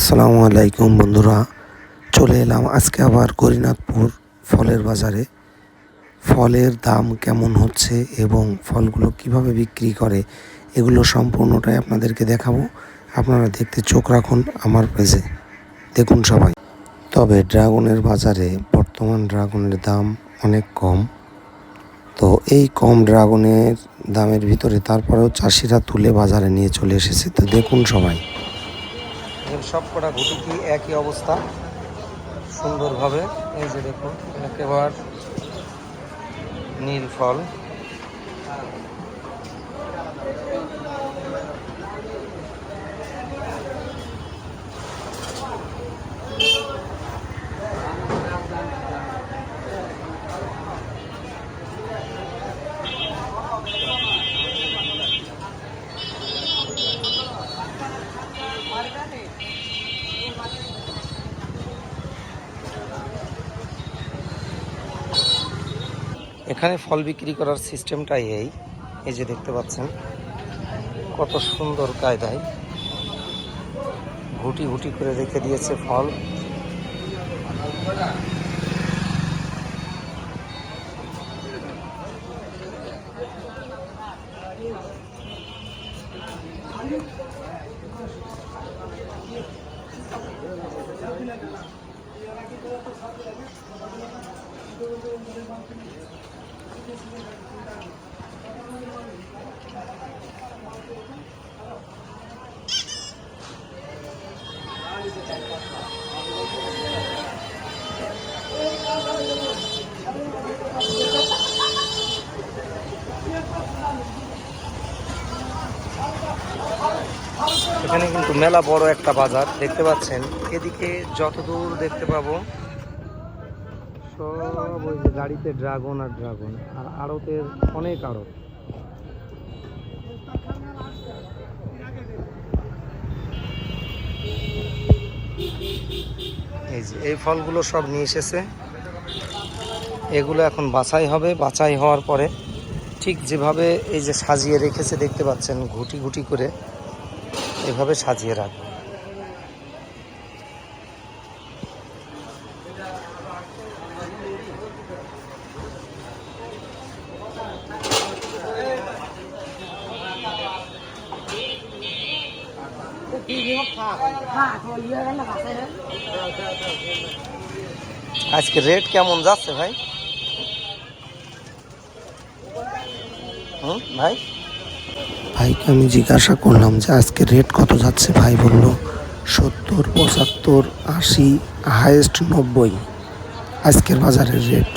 আসসালামু আলাইকুম বন্ধুরা, চলে এলাম আজকে আবার গরিনাথপুর ফলের বাজারে। ফলের দাম কেমন হচ্ছে এবং ফলগুলো কীভাবে বিক্রি করে, এগুলো সম্পূর্ণটাই আপনাদেরকে দেখাবো। আপনারা দেখতে চোখ রাখুন আমার পেজে। দেখুন সবাই। তবে ড্রাগনের বাজারে বর্তমান ড্রাগনের দাম অনেক কম। তো এই কম ড্রাগনের দামের ভিতরে তারপরেও চাষিরা তুলে বাজারে নিয়ে চলে এসেছে। তো দেখুন সবাই। সব কটা ঘুটি একই অবস্থা সুন্দরভাবে। এই যে দেখুন একেবারে নীল ফল। এখানে ফল বিক্রি করার সিস্টেমটাই এই। এই যে দেখতে পাচ্ছেন, কত সুন্দর কায়দায় ঘুটি ঘুটি করে রেখে দিয়েছে ফল। এখানে কিন্তু মেলা বড় একটা বাজার দেখতে পাচ্ছেন। এদিকে যতদূর দেখতে পাবো সব ওই যে গাড়িতে ড্রাগন আর ড্রাগন, আর আড়তের অনেক আড়ত। এই যে, এই ফলগুলো সব নিয়ে এসেছে। এগুলো এখন বাছাই হবে। বাছাই হওয়ার পরে ঠিক যেভাবে এই যে সাজিয়ে রেখেছে, দেখতে পাচ্ছেন, ঘুটি ঘুটি করে এভাবে সাজিয়ে রাখব। আজকে রেট কেমন যাচ্ছে ভাই? হুম, ভাই? ভাইকে আমি জিজ্ঞাসা করলাম যে আজকে রেট কত যাচ্ছে? ভাই বলল, সত্তর, পঁচাত্তর, আশি হায়েস্ট নব্বই। আজকের বাজারের রেট